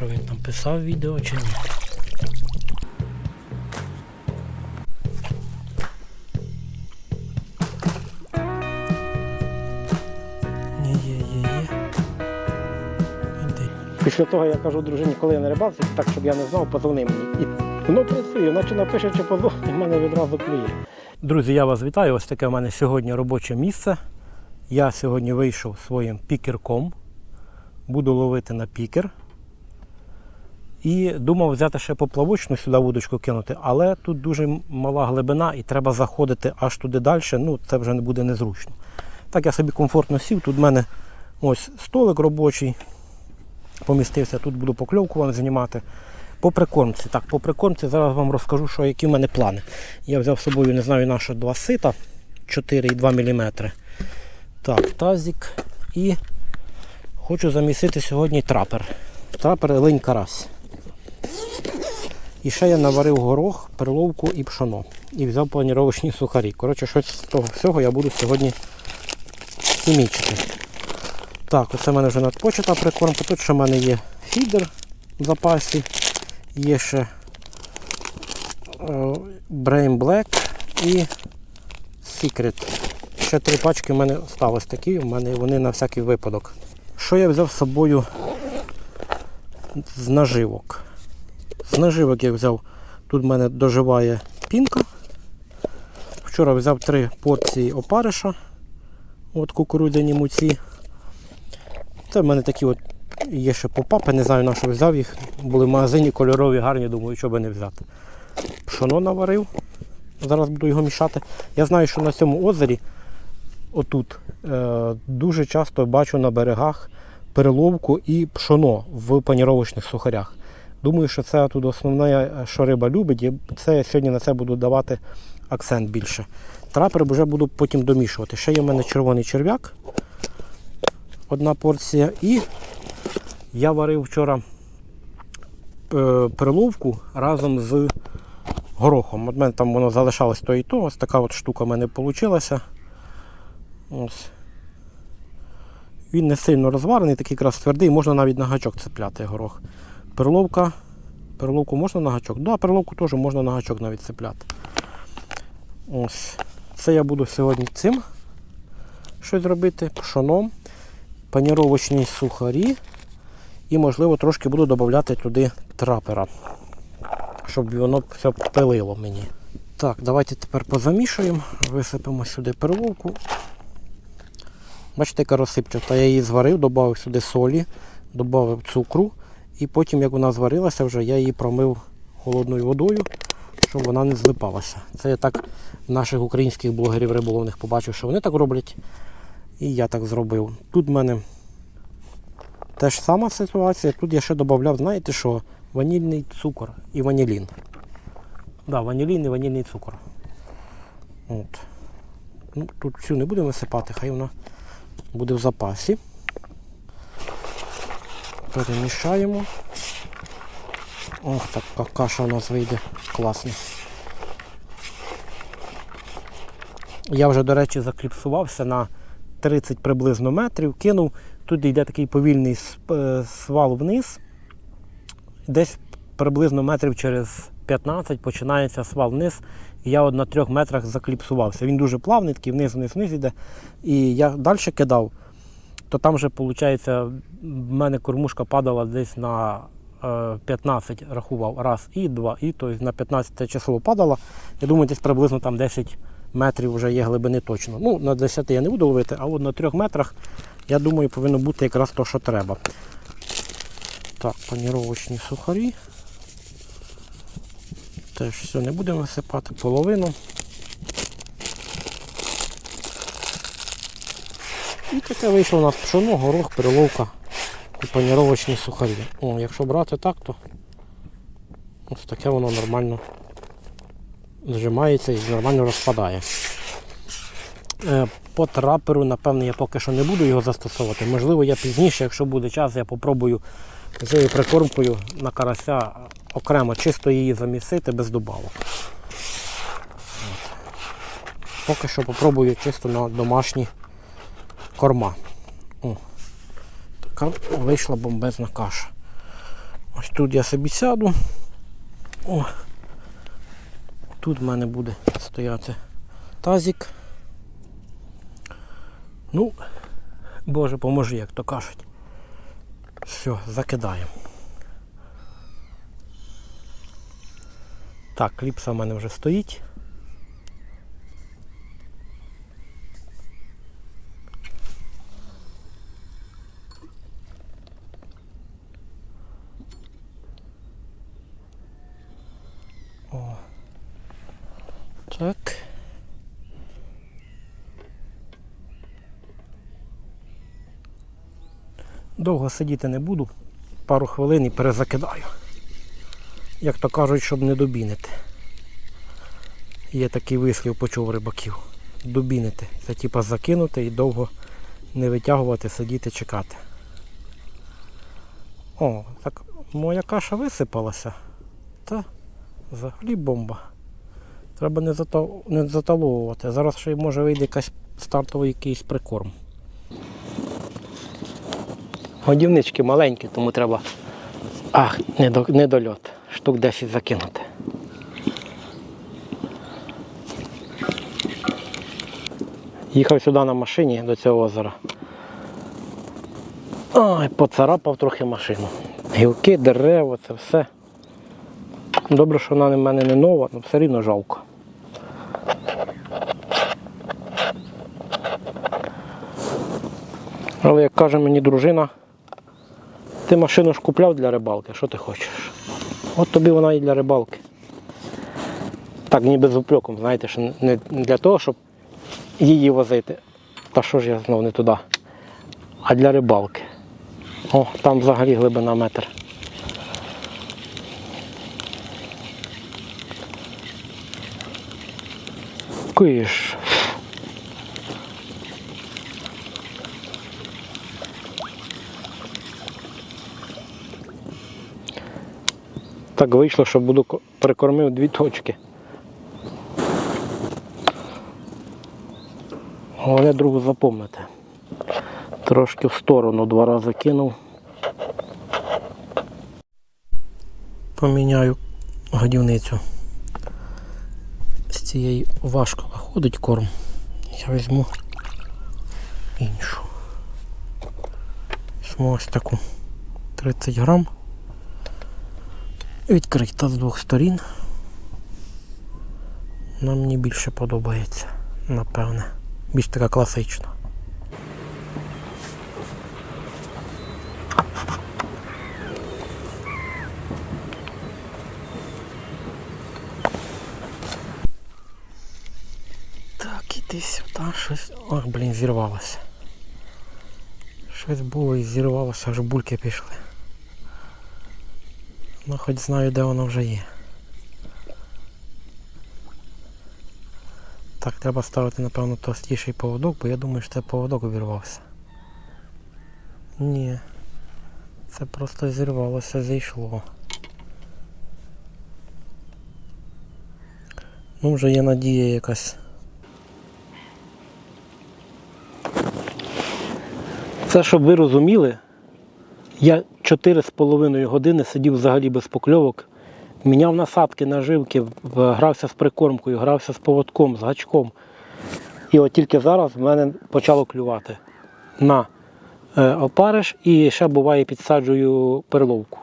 що він там писав відео чи ні. Після того я кажу дружині, коли я на рибалці, так щоб я не знав, позвони мені. І воно працює, наче напише, чи позвонить, в мене відразу клює. Друзі, я вас вітаю. Ось таке в мене сьогодні робоче місце. Я сьогодні вийшов своїм пікерком. Буду ловити на пікер. І думав взяти ще поплавочну сюди вудочку кинути, але тут дуже мала глибина і треба заходити аж туди далі. Ну, це вже не буде незручно. Так я собі комфортно сів. Тут в мене ось столик робочий. Помістився, тут буду покльовку вам знімати. По прикормці. Так, по прикормці зараз вам розкажу, що які в мене плани. Я взяв з собою, не знаю, наше два сита 4,2 мм. Так, тазик. І хочу замісити сьогодні трапер. Трапер линь карась. І ще я наварив горох, перловку і пшоно. І взяв планіровочні сухарі. Коротше, щось з того всього я буду сьогодні хімічити. Так, оце в мене вже надпочата прикормка. Тут ще в мене є фідер в запасі. Є ще е, Brain Black і Secret. Ще три пачки в мене сталося такі, у мене вони на всякий випадок. Що я взяв з собою з наживок? З наживок я взяв, тут в мене доживає пінка. Вчора взяв три порції опариша. От кукурудзяні муці. Це в мене такі от є ще попапи, не знаю на що взяв їх. Були в магазині кольорові, гарні, думаю, що би не взяти. Пшоно наварив. Зараз буду його мішати. Я знаю, що на цьому озері, отут, е, дуже часто бачу на берегах переловку і пшоно в паніровочних сухарях. Думаю, що це тут основне, що риба любить, і це я сьогодні на це буду давати акцент більше. Трапер вже буду потім домішувати. Ще є в мене червоний черв'як, одна порція. І я варив вчора е, перловку разом з горохом. От мене там воно залишалось то і то. Ось така от штука в мене вийшла. Ось. Він не сильно розварений, такий якраз твердий, можна навіть на гачок цепляти горох. Перловка. Перловку можна на гачок? Да, перловку теж можна на гачок навіть цепляти. Ось. Це я буду сьогодні цим щось робити, пшоном, паніровочні сухарі. І, можливо, трошки буду додати туди трапера, щоб воно все пилило мені. Так, давайте тепер позамішуємо, висипемо сюди перловку. Бачите, яка розсипчата. Я її зварив, додав сюди солі, додав цукру. І потім, як вона зварилася, вже я її промив холодною водою, щоб вона не злипалася. Це я так наших українських блогерів риболовних побачив, що вони так роблять. І я так зробив. Тут в мене теж сама ситуація. Тут я ще додав, знаєте що, ванільний цукор і ванілін. Да, ванілін і ванільний цукор. От. Ну, Тут всю не будемо висипати, хай вона буде в запасі. Перемішаємо. Ох, така каша у нас вийде класна. Я вже, до речі, закліпсувався на 30 приблизно метрів, кинув. Тут йде такий повільний е, свал вниз. Десь приблизно метрів через 15 починається свал вниз. І я от на трьох метрах закліпсувався. Він дуже плавний, такий вниз, вниз, вниз йде. І я далі кидав, то там вже, виходить, в мене кормушка падала десь на е, 15 рахував раз і два, і тобто на 15 число падала. Я думаю, десь приблизно там 10 метрів вже є глибини точно. Ну, на 10 я не буду ловити, а от на 3 метрах, я думаю, повинно бути якраз то, що треба. Так, паніровочні сухарі. Теж все не будемо висипати, половину. І таке вийшло у нас пшоно, горох, переловка і паніровочні сухарі. О, якщо брати так, то ось таке воно нормально зжимається і нормально розпадає. Е, По траперу, напевно, я поки що не буду його застосовувати. Можливо, я пізніше, якщо буде час, я попробую цією прикормкою на карася окремо чисто її замісити без добавок. Поки що попробую чисто на домашні корма. О, така вийшла бомбезна каша. Ось тут я собі сяду. О. Тут в мене буде стояти тазик. Ну, Боже, поможи, як то кажуть. Все, закидаємо. Так, кліпса в мене вже стоїть. О. Так. Довго сидіти не буду. Пару хвилин і перезакидаю. Як то кажуть, щоб не добінити. Є такий вислів, почув рибаків. Добінити. Це типа закинути і довго не витягувати, сидіти, чекати. О, так моя каша висипалася. Та взагалі бомба. Треба не, заталовувати. Зараз ще може вийде якась стартовий якийсь прикорм. Годівнички маленькі, тому треба. Ах, недо... недольот. Штук 10 закинути. Їхав сюди на машині до цього озера. Ой, поцарапав трохи машину. Гілки, дерева, це все. Добре, що вона в мене не нова, але все рівно жалко. Але як каже мені дружина, ти машину ж купляв для рибалки, що ти хочеш? От тобі вона і для рибалки. Так, ніби з упреком, знаєте, що не для того, щоб її возити. Та що ж я знов не туди. А для рибалки. О, там взагалі глибина метр. Киш. Так вийшло, що буду прикормив дві точки. Головне другу запомнити. Трошки в сторону два рази кинув. Поміняю годівницю. З цієї важко виходить корм. Я візьму іншу. Візьму ось таку 30 грам. Відкрита з двох сторін. Вона мені більше подобається, напевне. Більш така класична. Так, іди сюди, щось. Ох, блін, зірвалося. Щось було і зірвалося, аж бульки пішли. Ну, хоч знаю, де воно вже є. Так, треба ставити, напевно, товстіший поводок, бо я думаю, що це поводок обірвався. Ні. Це просто зірвалося, зійшло. Ну, вже є надія якась. Це, щоб ви розуміли, я 4,5 години сидів взагалі без покльовок, міняв насадки, наживки, грався з прикормкою, грався з поводком, з гачком. І от тільки зараз в мене почало клювати на е, опариш і ще буває підсаджую перловку.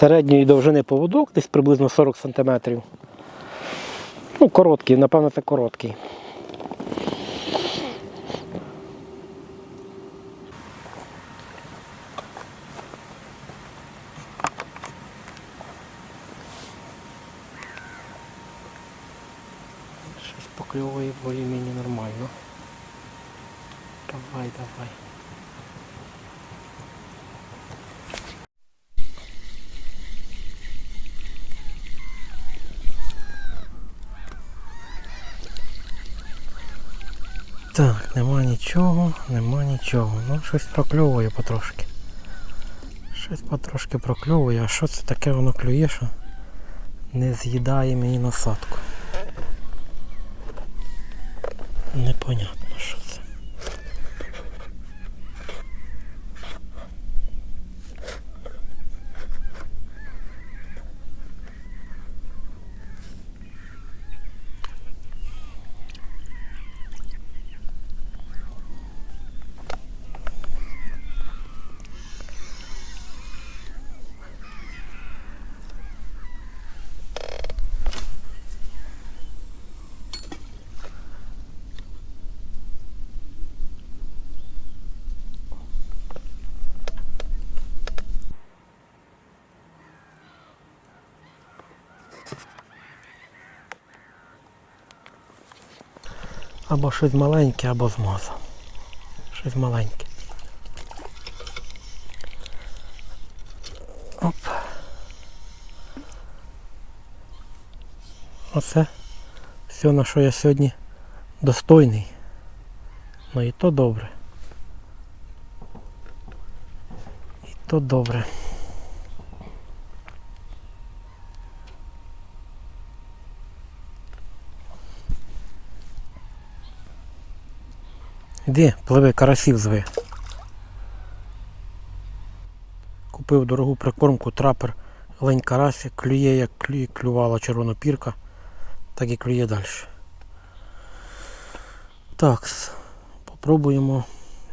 Середньої довжини поводок, десь приблизно 40 см. Ну, короткий, напевно, це короткий. Щось покльовує більш-менш нормально. Давай, давай. Так, нема нічого, нема нічого. Ну, щось прокльовує потрошки. Щось потрошки прокльовує, а що це таке воно клює, що не з'їдає мені насадку. Непонятно, що це. Або щось маленьке, або змазав. Щось маленьке. Оп. Оце все, на що я сьогодні достойний. Ну і то добре. І то добре. Іди, пливи, карасів зви. Купив дорогу прикормку, трапер, лень карася, клює, як клює, клювала червонопірка, так і клює далі. Так, попробуємо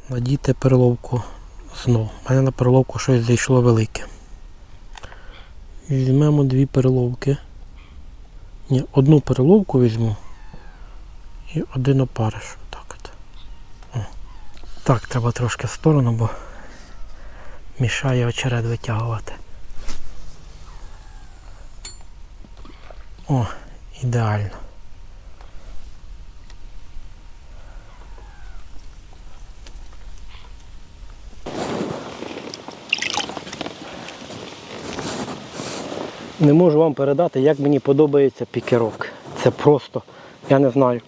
надіти переловку знову. У мене на переловку щось зайшло велике. Візьмемо дві переловки. Ні, одну переловку візьму і один опариш. Так, треба трошки в сторону, бо мішає очеред витягувати. О, ідеально. Не можу вам передати, як мені подобається пікерок. Це просто, я не знаю.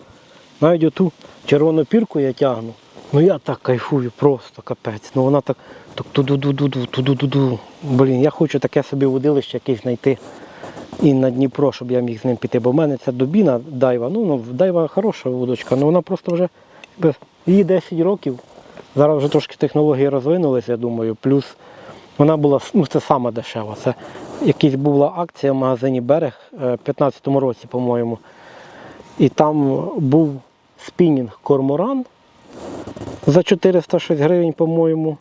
Навіть оту червону пірку я тягну. Ну я так кайфую, просто капець. Ну вона так, так ту-ду-ду-ду-ду, ту-ду-ду-ду. Блін, я хочу таке собі водилище якесь знайти і на Дніпро, щоб я міг з ним піти. Бо в мене ця дубіна дайва. Ну, ну дайва хороша вудочка, але вона просто вже якби, їй 10 років. Зараз вже трошки технології розвинулися, я думаю. Плюс вона була ну це сама дешева. Це якась була акція в магазині Берег е, в 2015 році, по-моєму. І там був спінінг корморан за 406 гривень, по-моєму.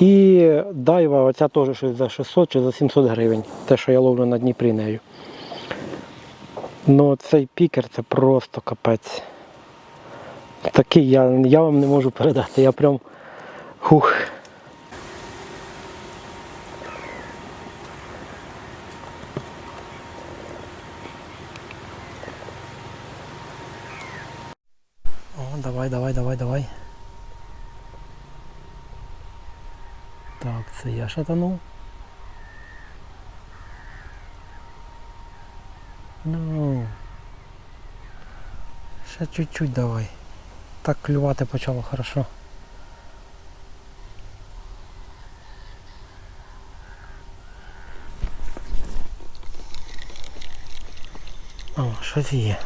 І дайва, оця теж щось за 600 чи за 700 гривень. Те, що я ловлю на Дніпрі нею. Ну цей пікер це просто капець. Такий я, я вам не можу передати. Я прям. Хух. О, давай, давай, давай, давай. Так, це я шатанув. Ну. Ще чуть-чуть давай. Так клювати почало хорошо. О, щось є.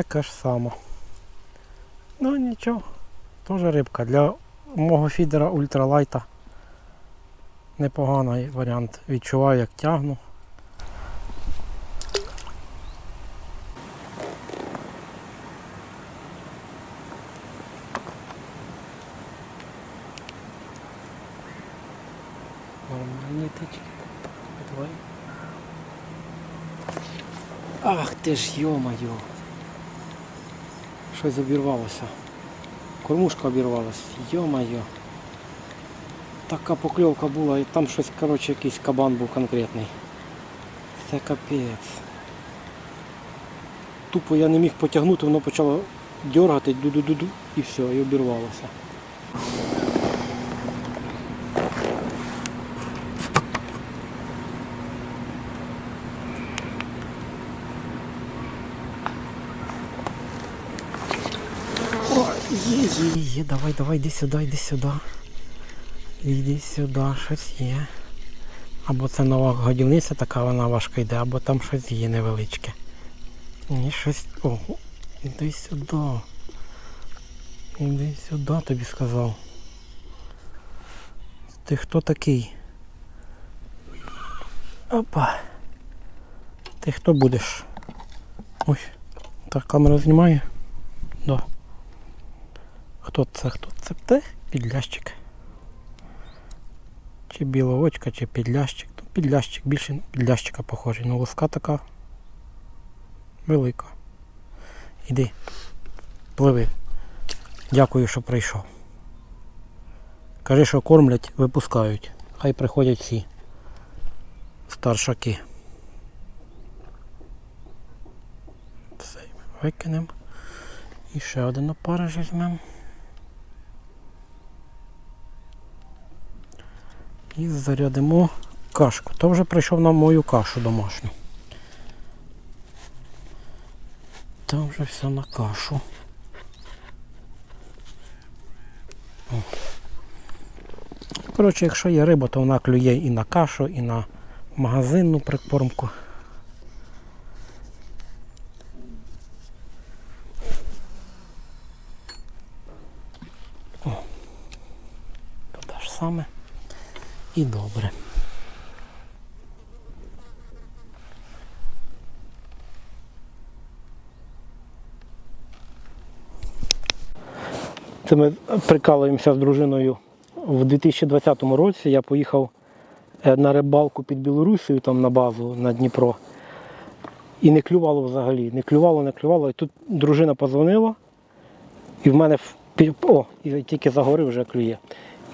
Така ж сама. Ну нічого, теж рибка. Для мого фідера ультралайта непоганий варіант. Відчуваю як тягну. Нормальні тички. Ах ти ж йо-моє. Щось обірвалося. Кормушка обірвалася. Йо-моє. Така покльовка була і там щось, коротше, якийсь кабан був конкретний. Це капець. Тупо я не міг потягнути, воно почало дергати, ду-ду-ду-ду і все, і обірвалося. Є, є, є, давай, давай, йди сюди, йди сюди. Йди сюди, щось є. Або це нова годівниця, така вона важка йде, або там щось є невеличке. Ні, щось. О, іди сюди. Іди сюди, тобі сказав. Ти хто такий? Опа. Ти хто будеш? Ой, так камера знімає? Да. Хто це? Хто це? Ти? Підлящик. Чи біловочка, чи підлящик. Ну, підлящик, більше підлящика похожий. Ну луска така велика. Іди. Пливи. Дякую, що прийшов. Кажи, що кормлять, випускають. Хай приходять всі старшаки. Все, викинемо. І ще один опариш візьмемо. І зарядимо кашку. То вже прийшов на мою кашу домашню. Там вже все на кашу. Коротше, якщо є риба, то вона клює і на кашу, і на магазинну прикормку. О. Туди ж саме. І добре. Це ми прикалуємося з дружиною. В 2020 році я поїхав е, на рибалку під Білорусію, там на базу на Дніпро. І не клювало взагалі. Не клювало, не клювало. І тут дружина позвонила, і в мене о, і тільки загорив вже клює.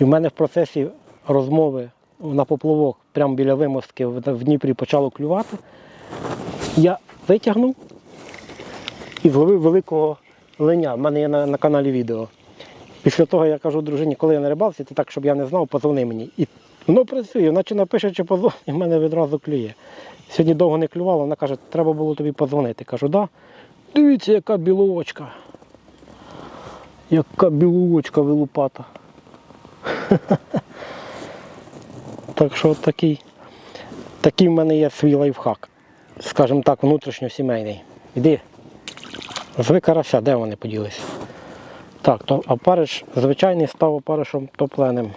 І в мене в процесі розмови на поплавок прямо біля вимостки в Дніпрі почало клювати. Я витягнув і зловив великого леня. У мене є на, на каналі відео. Після того я кажу дружині, коли я на рибалці, то так, щоб я не знав, позвони мені. І воно працює, наче напише, чи позвони, і в мене відразу клює. Сьогодні довго не клювало, вона каже, треба було тобі позвонити. Кажу, да. Дивіться, яка білочка. Яка білочка вилупата. Так що такий, такий в мене є свій лайфхак. Скажімо так, внутрішньосімейний. Іди. Зви карася, де вони поділися? Так, то опариш звичайний став опаришем топленим.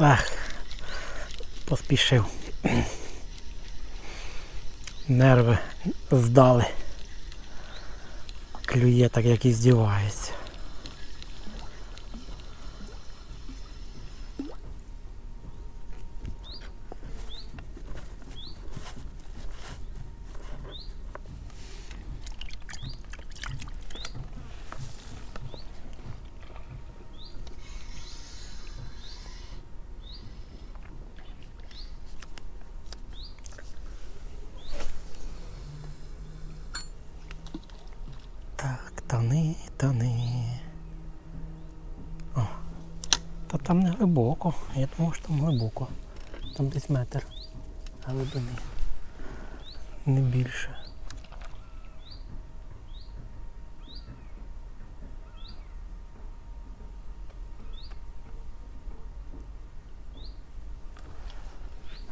Ах, поспішив. Нерви здали. Клює так, як і здівається. Так, тони, тони. О, та там не глибоко. Я думав, що там глибоко. Там десь метр глибини. Не більше.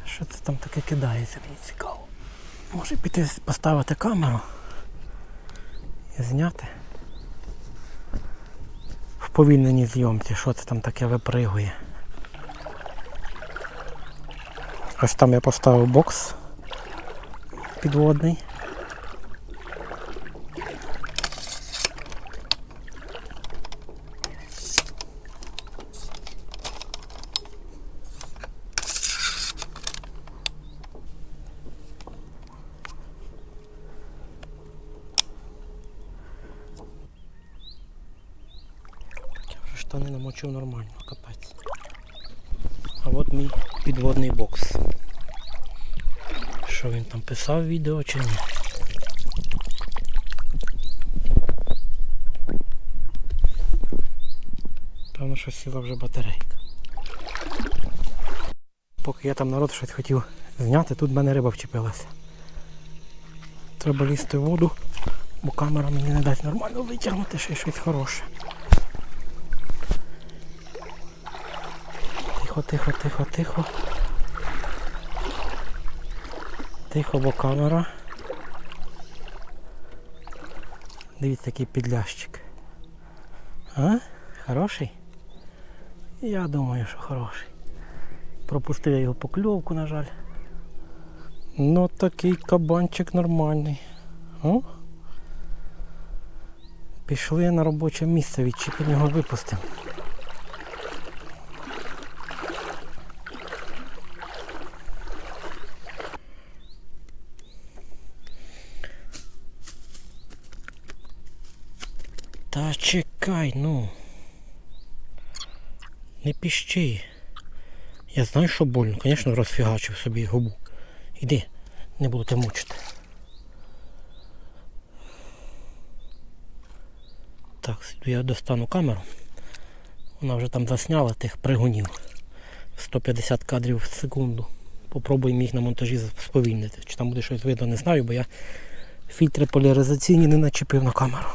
Що це там таке кидається, мені цікаво. Може піти поставити камеру і зняти. В повільненій зйомці, що це там таке випригує. Ось там я поставив бокс підводний. Я вже штани намочив нормально, капець. А от мій підводний бокс. Що він там писав відео чи ні? Певно, що сіла вже батарейка. Поки я там народ щось хотів зняти, тут в мене риба вчепилася. Треба лізти в воду, бо камера мені не дасть нормально витягнути ще щось хороше. Тихо, тихо, тихо, тихо. Тихо, бо камера. Дивіться, який підлящик. А? Хороший? Я думаю, що хороший. Пропустив я його покльовку, на жаль. Ну такий кабанчик нормальний. О? Пішли на робоче місце, відчіпимо його випустимо. Чекай, ну. Не піщи. Я знаю, що больно. Звісно, розфігачив собі губу. Іди, не буду тебе мучити. Так, я достану камеру. Вона вже там засняла тих пригунів. 150 кадрів в секунду. Попробуємо їх на монтажі сповільнити. Чи там буде щось видно, не знаю, бо я фільтри поляризаційні не начепив на камеру.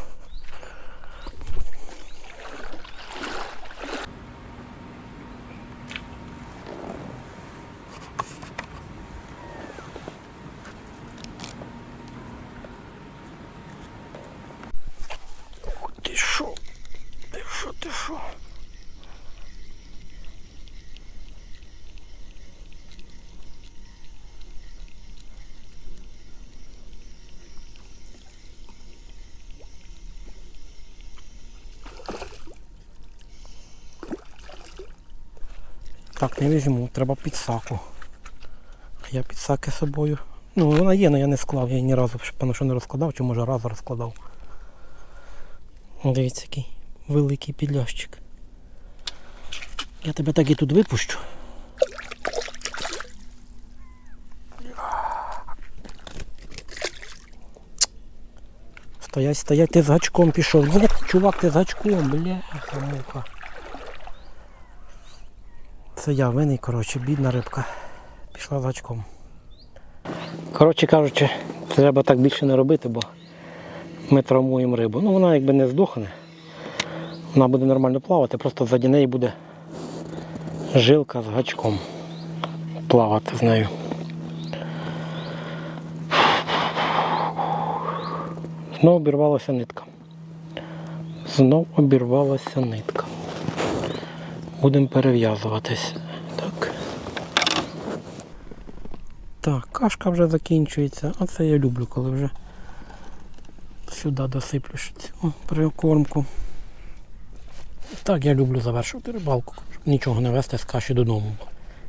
Ти що? Ти що. Так, не візьму, треба підсаку. Я підсаки собою. Ну, вона є, але я не склав, я її ні разу певно, що не розкладав, чи може раз розкладав. Дивіться, який великий підлящик. Я тебе так і тут випущу. Стоять, стоять, ти з гачком пішов. Ні, чувак, ти з гачком, бляха муха. Це я винний, коротше, бідна рибка. Пішла з гачком. Коротше кажучи, треба так більше не робити, бо ми травмуємо рибу. Ну вона якби не здохне. Вона буде нормально плавати, просто ззаді неї буде жилка з гачком. Плавати з нею. Знову обірвалася нитка. Знов обірвалася нитка. Будемо перев'язуватись. Так. Так, кашка вже закінчується. А це я люблю, коли вже сюди досиплю цю прикормку. Так я люблю завершувати рибалку, щоб нічого не вести з каші додому.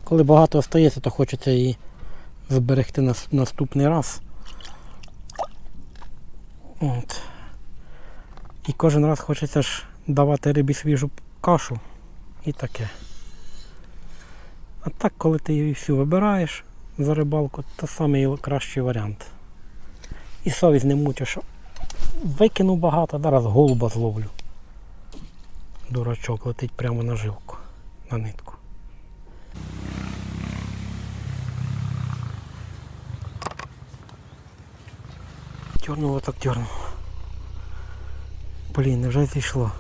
Коли багато остається, то хочеться її зберегти на наступний раз. От. І кожен раз хочеться ж давати рибі свіжу кашу і таке. А так, коли ти її всю вибираєш за рибалку, то самий кращий варіант. І совість не мучиш, викину багато, зараз голуба зловлю. Дурачок летить прямо на жилку, на нитку. Дернуло так дернуло. Блін, невже зійшло?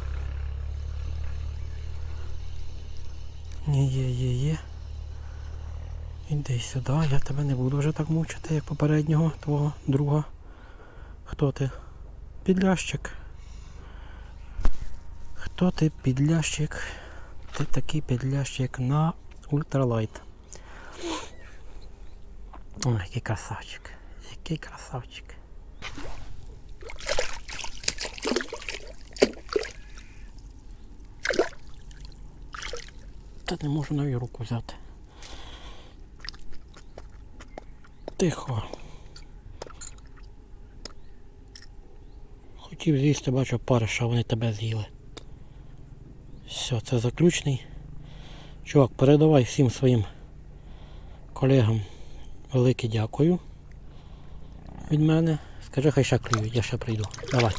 Ні, є, є, є. Іди сюди, я тебе не буду вже так мучити, як попереднього твого друга. Хто ти? Підлящик. Хто ти підлящик? Ти такий підлящик на ультралайт. Ой, який красавчик. Який красавчик. Та не можу навіть руку взяти. Тихо. Хотів з'їсти, бачу париша, вони тебе з'їли. Все, це заключний. Чувак, передавай всім своїм колегам велике дякую від мене. Скажи, хай ще клюють, я ще прийду. Давай.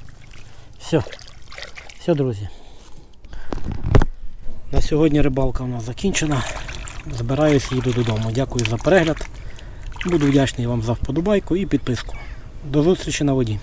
Все. Все, друзі. На сьогодні рибалка у нас закінчена. Збираюсь, їду додому. Дякую за перегляд. Буду вдячний вам за вподобайку і підписку. До зустрічі на воді.